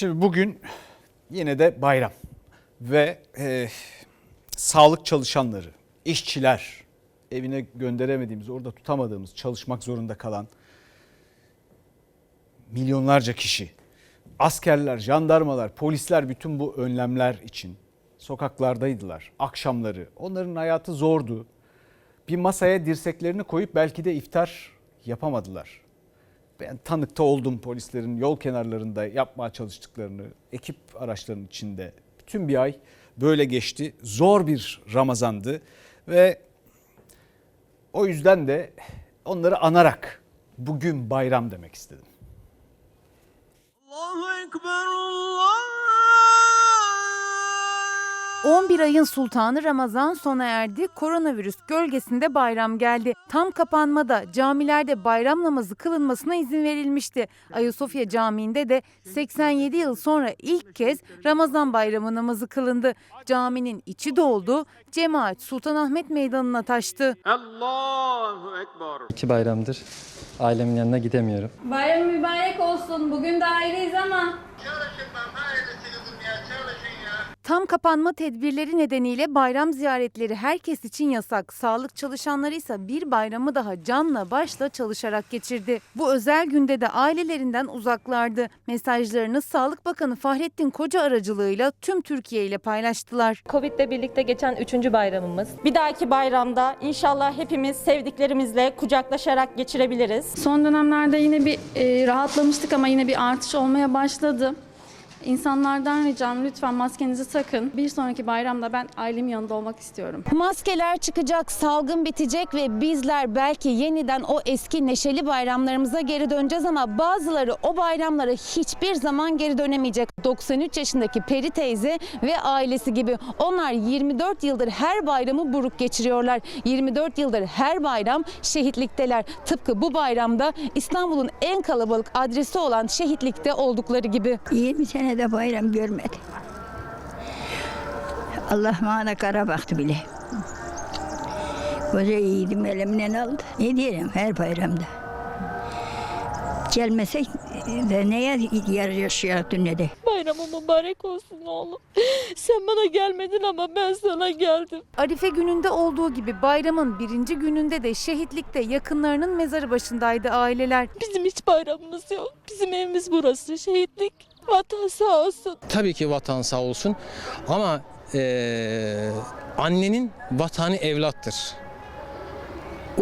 Şimdi bugün yine de bayram ve e, sağlık çalışanları, işçiler, evine gönderemediğimiz, orada tutamadığımız, çalışmak zorunda kalan milyonlarca kişi, askerler, jandarmalar, polisler bütün bu önlemler için sokaklardaydılar. Akşamları onların hayatı zordu. Bir masaya dirseklerini koyup belki de iftar yapamadılar. Ben tanıkta oldum polislerin yol kenarlarında yapmaya çalıştıklarını, ekip araçlarının içinde. Bütün bir ay böyle geçti. Zor bir Ramazandı ve o yüzden de onları anarak bugün bayram demek istedim. Allahu Ekber Allah 11 ayın sultanı Ramazan sona erdi. Koronavirüs gölgesinde bayram geldi. Tam kapanmada camilerde bayram namazı kılınmasına izin verilmişti. Ayasofya Camii'nde de 87 yıl sonra ilk kez Ramazan bayramı namazı kılındı. Caminin içi doldu. Cemaat Sultanahmet Meydanı'na taştı. Allahu Ekber İki bayramdır ailemin yanına gidemiyorum. Bayram mübarek olsun. Bugün de ayrıyız ama Tam kapanma tedbirleri nedeniyle bayram ziyaretleri herkes için yasak. Sağlık çalışanları ise bir bayramı daha canla başla çalışarak geçirdi. Bu özel günde de ailelerinden uzaklardı. Mesajlarını Sağlık Bakanı Fahrettin Koca aracılığıyla tüm Türkiye ile paylaştılar. Covid'le birlikte geçen üçüncü bayramımız. Bir dahaki bayramda inşallah hepimiz sevdiklerimizle kucaklaşarak geçirebiliriz. son dönemlerde yine bir e, rahatlamıştık ama yine bir artış olmaya başladı. İnsanlardan ricam lütfen maskenizi takın. Bir sonraki bayramda ben ailemin yanında olmak istiyorum. Maskeler çıkacak, salgın bitecek ve bizler belki yeniden o eski neşeli bayramlarımıza geri döneceğiz ama bazıları o bayramlara hiçbir zaman geri dönemeyecek. 93 yaşındaki Peri teyze ve ailesi gibi onlar 24 yıldır her bayramı buruk geçiriyorlar. 24 yıldır her bayram şehitlikteler. Tıpkı bu bayramda İstanbul'un en kalabalık adresi olan şehitlikte oldukları gibi. 20 senede bayram görmedi. Allah bana kara baktı bile. Koca yiğidim elimden aldı. Ne diyelim her bayramda. Gelmesek de neye yer yaşayacaktı ne de. Bayramın mübarek olsun oğlum. Sen bana gelmedin ama ben sana geldim. Arife gününde olduğu gibi bayramın birinci gününde de şehitlikte yakınlarının mezarı başındaydı aileler. Bizim hiç bayramımız yok. Bizim evimiz burası. Şehitlik. Vatan sağ olsun. Tabii ki vatan sağ olsun ama eee, annenin vatanı evlattır.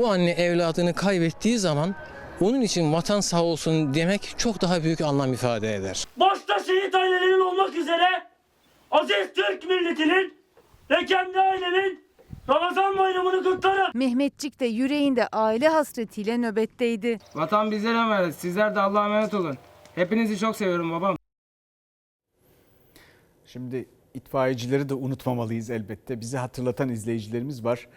O anne evladını kaybettiği zaman onun için vatan sağ olsun demek çok daha büyük anlam ifade eder. başta şehit ailelerinin olmak üzere aziz Türk milletinin ve kendi ailemin Ramazan bayramını kutlarım. Mehmetçik de yüreğinde aile hasretiyle nöbetteydi. Vatan bizlere emanet. Sizler de Allah'a emanet olun. Hepinizi çok seviyorum babam. Şimdi itfaiyecileri de unutmamalıyız elbette. Bizi hatırlatan izleyicilerimiz var.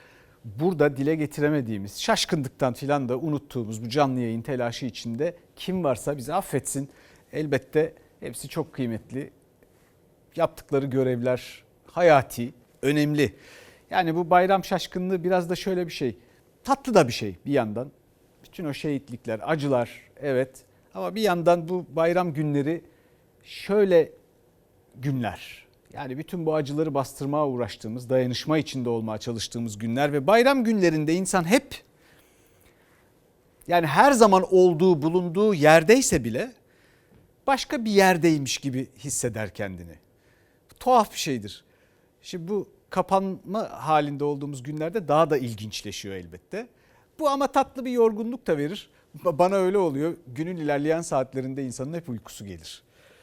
Burada dile getiremediğimiz, şaşkınlıktan filan da unuttuğumuz bu canlı yayın telaşı içinde kim varsa bizi affetsin. Elbette hepsi çok kıymetli. Yaptıkları görevler hayati, önemli. Yani bu bayram şaşkınlığı biraz da şöyle bir şey. Tatlı da bir şey bir yandan. Bütün o şehitlikler, acılar evet. Ama bir yandan bu bayram günleri şöyle günler. Yani bütün bu acıları bastırmaya uğraştığımız, dayanışma içinde olmaya çalıştığımız günler ve bayram günlerinde insan hep yani her zaman olduğu, bulunduğu yerdeyse bile başka bir yerdeymiş gibi hisseder kendini. Tuhaf bir şeydir. Şimdi bu kapanma halinde olduğumuz günlerde daha da ilginçleşiyor elbette. Bu ama tatlı bir yorgunluk da verir. Ba- Bana öyle oluyor. Günün ilerleyen saatlerinde insanın hep uykusu gelir.